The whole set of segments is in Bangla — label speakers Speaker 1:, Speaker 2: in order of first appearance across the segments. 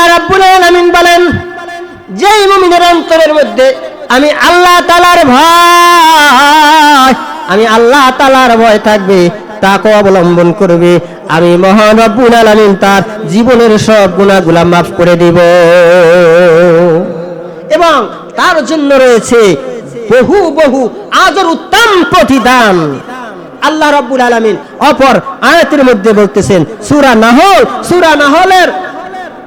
Speaker 1: আল্লাহ রাব্বুল আলামিন বলেন, যেই মুমিনের অন্তরের মধ্যে আমি আল্লাহ তালার ভয়, আমি আল্লাহ তালার ভয় থাকবে, তাকে অবলম্বন করবে, আমি মহান রব্বুল আলামিন তার জীবনের সব গুণাগুলা মাফ করে দিব। এবং তার জন্য রয়েছে বহু বহু আজর উত্তম প্রতিদান। আল্লাহ রাব্বুল আলামিন অপর আয়াতের মধ্যে বলতেছেন, সূরা নাহল, সূরা নাহলের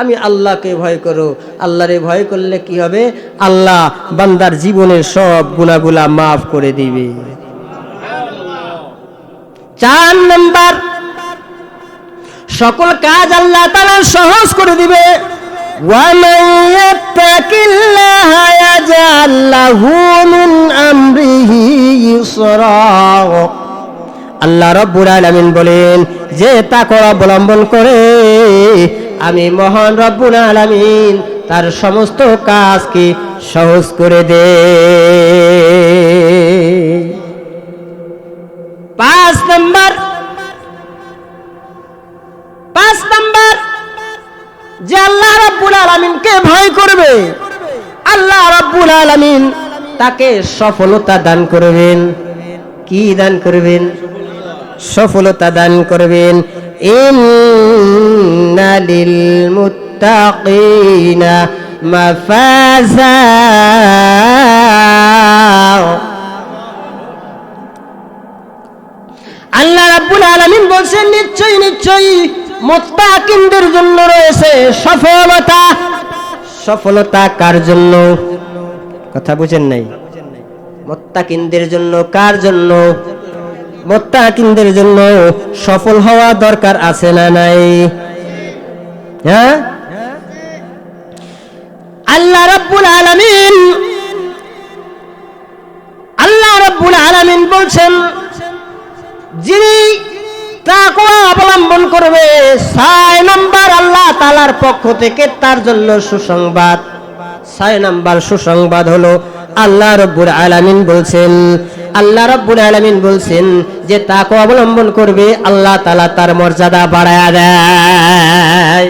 Speaker 1: আমি আল্লাহকে ভয় করো। আল্লাহরে ভয় করলে কি হবে? আল্লাহ বান্দার জীবনের সব গুণাগুলা মাফ করে দিবে। চার নম্বর, সকল কাজ আল্লাহ তারা সহজ করে দিবে। আল্লাহ রব্বুর আলমিন বলেন, যে তাকে অবলম্বন করে আমি মহান রব্বুল আলামিন, তার সমস্ত কাজকে সহজ করে দে। পাঁচ নাম্বার পাঁচ নাম্বার, যে আল্লাহ রাব্বুল আলামিনকে ভয় করবে, আল্লাহ রাব্বুল আলামিন তাকে সফলতা দান করবেন। কি দান করবেন? সফলতা দান করবেন। লিল মুত্তাকিনা মাফাজা। আল্লাহ রাব্বুল আলামিন বলছেন, নিশ্চয়ই নিশ্চয়ই, মুত্তাকিনদের জন্য রয়েছে সফলতা। সফলতা কার জন্য? কথা বুঝেন নাই। মুত্তাকিনদের জন্য কার জন্য? মুত্তাকিনদের জন্য সফল হওয়া দরকার আছে না নাই? হ্যাঁ? আল্লাহ রাব্বুল আলামিন, আল্লাহ রাব্বুল আলামিন বলছেন, যিনি তাকওয়া অবলম্বন করবে, ছয় নম্বর আল্লাহ তালার পক্ষ থেকে তার জন্য সুসংবাদ। ছয় নম্বর সুসংবাদ হলো, আল্লাহ রব্বুল আলামিন বলছেন আল্লাহ রব্বুল আলমিন বলছেন যে তাকে অবলম্বন করবে আল্লাহ তালা তার মর্যাদা বাড়ায় দেয়।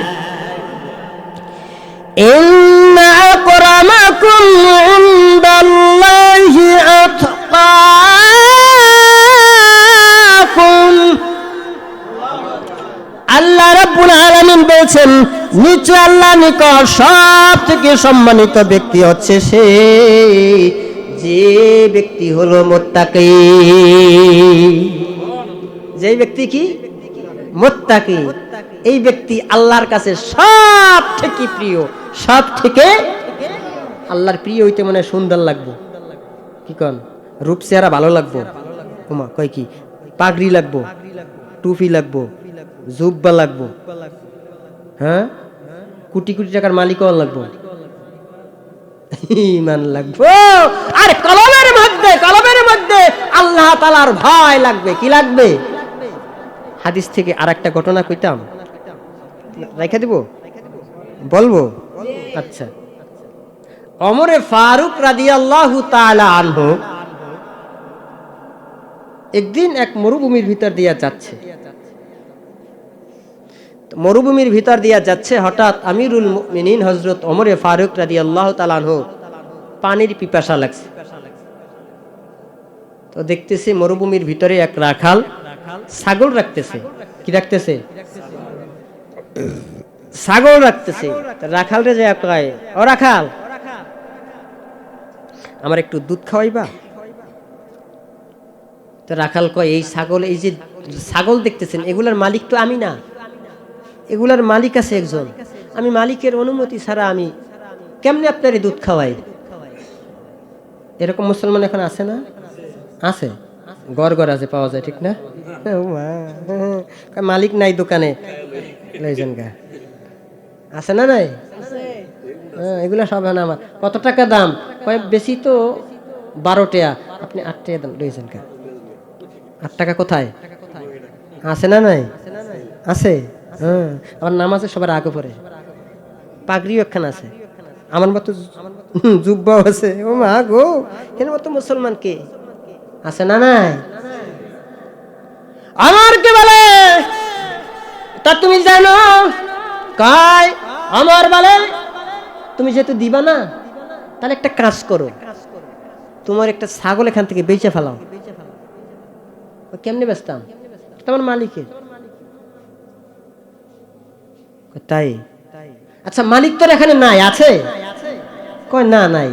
Speaker 1: আল্লাহ রব্বুল আলমিন বলছেন, নিচু আল্লাহ নিকট সব থেকে সম্মানিত ব্যক্তি হচ্ছে সেই যে ব্যক্তি হলো মোত্তাকি যে ব্যক্তি কি? মোত্তাকি। এই ব্যক্তি আল্লাহর কাছে সব থেকে প্রিয়, সব থেকে আল্লাহর প্রিয় হইতে মনে সুন্দর লাগবো। কি কন? রূপ চেহারা ভালো লাগবো? ওমা কয় কি? পাগড়ি লাগবো? টুপি লাগবো? জুব্বা লাগবো? হ্যাঁ? কোটি কোটি টাকার মালিক লাগবো? ইমান লাগবো। আর কলমের মধ্যে কলমের মধ্যে আল্লাহ তালার ভয় লাগবে। কি লাগবে? হাদিস থেকে আর একটা ঘটনা কইতাম। রেখে দিব? বলব? আচ্ছা। অমরে ফারুক রাদিয়াল্লাহু তাআলা আনহু একদিন এক মরুভূমির ভিতর দিয়া যাচ্ছে। মরুভূমির ভিতর দিয়া যাচ্ছে হঠাৎ আমিরুল মুমিনিন হজরত অমরে ফারুক রাদি আল্লাহ তালানহ পানির পিপাসা লাগছে। তো দেখতেছি মরুভূমির ভিতরে এক রাখাল ছাগল রাখতেছে। কি রাখতেছে? ছাগল রাখতেছে। রাখাল রে যে কয়? ও রাখাল! আমার একটু দুধ খাওয়াইবা? তো রাখাল কয়, এই ছাগল, এই যে ছাগল দেখতেছেন, এগুলার মালিক তো আমি না। এগুলার মালিক আছে একজন। আমি মালিকের অনুমতি ছাড়া আমি কেমনে আপনার এই দুধ খাওয়াই? এরকম মুসলমান এখন আছে না? আছে। গড় গড় আছে পাওয়া যায় ঠিক না? মালিক নাই দোকানে। লইছেন গা। আছে না নাই? হ্যাঁ, এগুলা সব না আমার। কত টাকা দাম? বেশি তো বারো টাকা আপনি আট টাকা দেন রয়েছেন কা আট টাকা কোথায়? আছে না নাই? আছে। হ্যাঁ আমার নাম আছে সবার আগে পরে পাগড়িও একখান আছে। আমার মতো জুব্বাও আছে। ও মা গো, এর মতো মুসলমান কে? আছে না নাই? আমার কে বলে? তা তুমি জানো? কাই আমার বলে, তুমি যেহেতু দিবা না, তাহলে একটা কাজ করো। তোমার একটা ছাগল এখান থেকে বেচে ফেলাও। কেমনে বেচতাম? তোমার মালিকের। তাই? আচ্ছা মালিক তোর এখানে নাই আছে? কয় না নাই।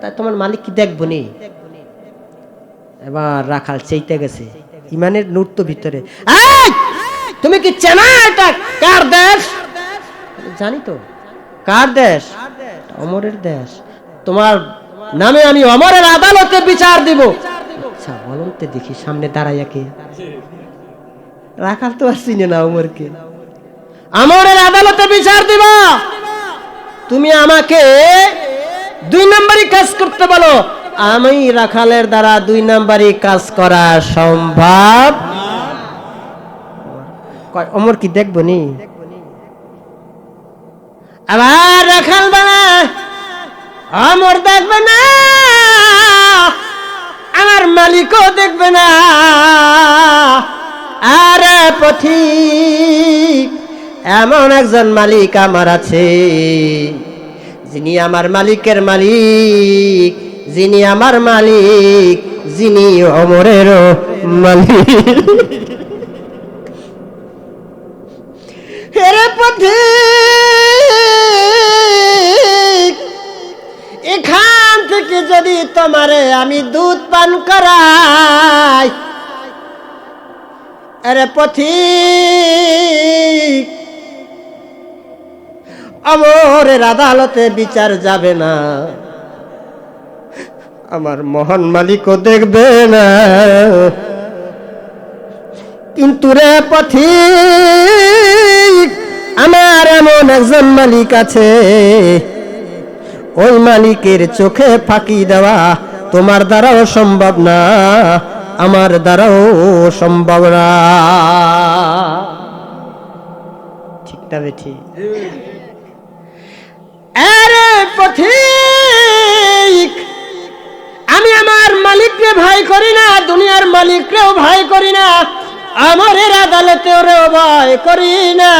Speaker 1: তাই তোমার মালিক কি দেখব নি? এবার রাখাল চাইতে গেছে। ইমানের নূর তো ভিতরে। তুমি কি চেনা এটা? কার দেশ? জানি তো। কার দেশ? অমরের দেশ। তোমার নামে আমি অমরের আদালতে বিচার দিব। আচ্ছা বলুন দেখি সামনে দাঁড়াইয়া কে? রাখাল তো আর চিনে না অমরকে। আমরের আদালতে বিচার দিব। তুমি আমাকে দুই নম্বরই কাজ করতে বলো। আমি রাখালের দ্বারা দুই নম্বরই কাজ করা সম্ভব? অমর কি দেখব নি? আবার রাখাল বলে অমর দেখবে না, আমার মালিকও দেখবে না। আরে পথিক এমন একজন মালিক আমার আছে, যিনি আমার মালিকের মালিক, যিনি আমার মালিক, যিনি অমরেরও মালিক। হেরে পথিক, এখান থেকে যদি তোমারে আমি দুধ পান করাই আরে পথিক অমরের আদালতে বিচার যাবে না। আমার মহান মালিকও দেখবে না। কিন্তু রে পথিক আমার এমন একজন মালিক আছে। ওই মালিকের চোখে ফাঁকি দেওয়া তোমার দ্বারাও সম্ভব না, আমার দ্বারাও সম্ভব না। ঠিক না বেঠি। পথিক। আমি আমার মালিককে ভয় করি না, দুনিয়ার মালিককেও ভয় করি না, আমারের আদালতে ওরেও ভয় করি না।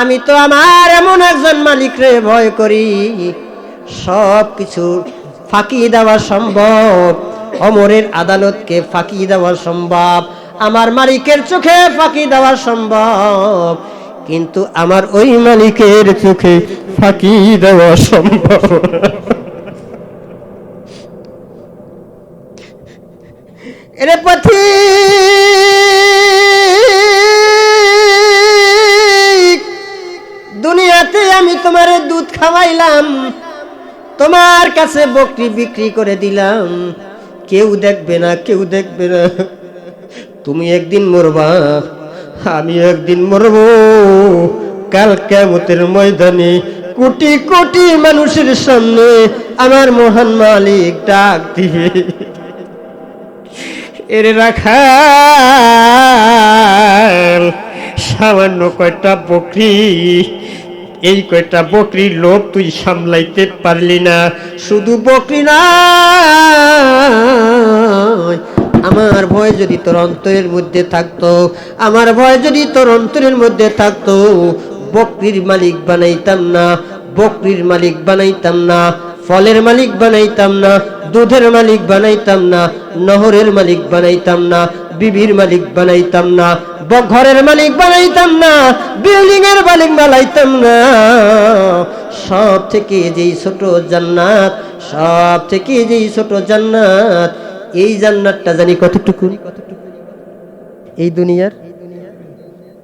Speaker 1: আমি তো আমার এমন একজন মালিকরে ভয় করি, সব কিছু ফাঁকি দেওয়া সম্ভব, অমরের আদালতকে ফাঁকি দেওয়া সম্ভব, আমার মালিকের চোখে ফাঁকি দেওয়া সম্ভব। কিন্তু আমার ওই মালিকের চোখে ফাঁকি দেওয়া সম্ভব। এরে পথি দুনিয়াতে আমি তোমার দুধ খাওয়াইলাম, তোমার কাছে বকরি বিক্রি করে দিলাম। কেউ দেখবে না, কেউ দেখবে না, তুমি একদিন মরবা। আমি একদিন মরব, কাল কেমতের ময়দানে কোটি কোটি মানুষের সামনে আমার মহান মালিক ডাক দিবে এর রাখা সামান্য কয়টা বকরি, এই কয়টা বকরির লোভ তুই সামলাইতে পারলি না। শুধু বকরি না আমার ভয় যদি তোর অন্তরের মধ্যে থাকতো, আমার ভয় যদি তোর অন্তরের মধ্যে থাকতো, বকরির মালিক বানাইতাম না, বকরির মালিক বানাইতাম না, ফলের মালিক বানাইতাম না, দুধের মালিক বানাইতাম না, নহরের মালিক বানাইতাম না, বিবির মালিক বানাইতাম না ঘরের মালিক বানাইতাম না বিল্ডিং এর মালিক বানাইতাম না। সব থেকে যেই ছোট জান্নাত সব থেকে যেই ছোট জান্নাত এই জান্নাতটা জানি কতটুকু? এই দুনিয়ার?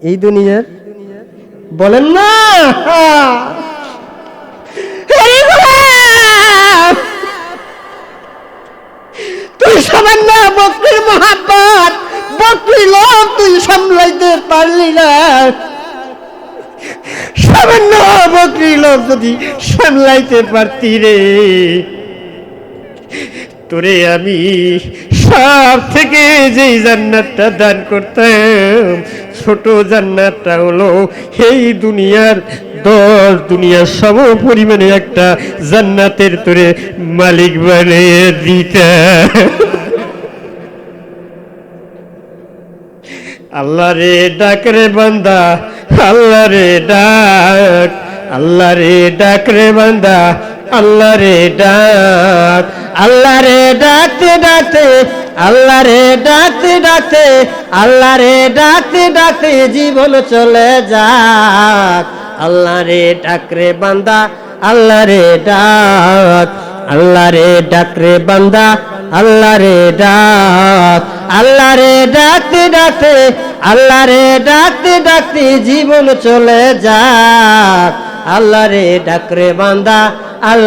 Speaker 1: এই দুনিয়ার? বলেন না! তুই সামান্য লোক তুই সামলাইতে পারলি না। সামান্য বকরি লোক যদি সামলাইতে পারতি রে
Speaker 2: তোরে আমি সব থেকে যেই জান্নাতটা দান করতাম, ছোট জান্নাতটা হলো এই দুনিয়ার দশ দুনিয়ার সম পরিমাণে একটা জান্নাতের তোরে মালিক বানিয়ে দিতা আল্লাহ রে ডাক রে বান্দা, আল্লাহ রে ডাক, আল্লাহ রে ডাক রে বান্দা, আল্লাহ রে ডাক।
Speaker 1: আল্লাহ রে ডাকতে ডাকতে আল্লাহ রে ডাকতে ডাকতে আল্লাহ রে ডাকতে ডাকতে জীবন চলে যাক। আল্লাহ রে ডাক রে বান্দা আল্লাহ রে ডাক। আল্লাহ রে ডাক রে বান্দা আল্লাহ রে ডাক। আল্লাহ রে ডাকতে ডাকতে আল্লাহ রে ডাকতে ডাকতে জীবন চলে যাক। আল্লাহ রে ডাক রে বান্দা, আল্লাহ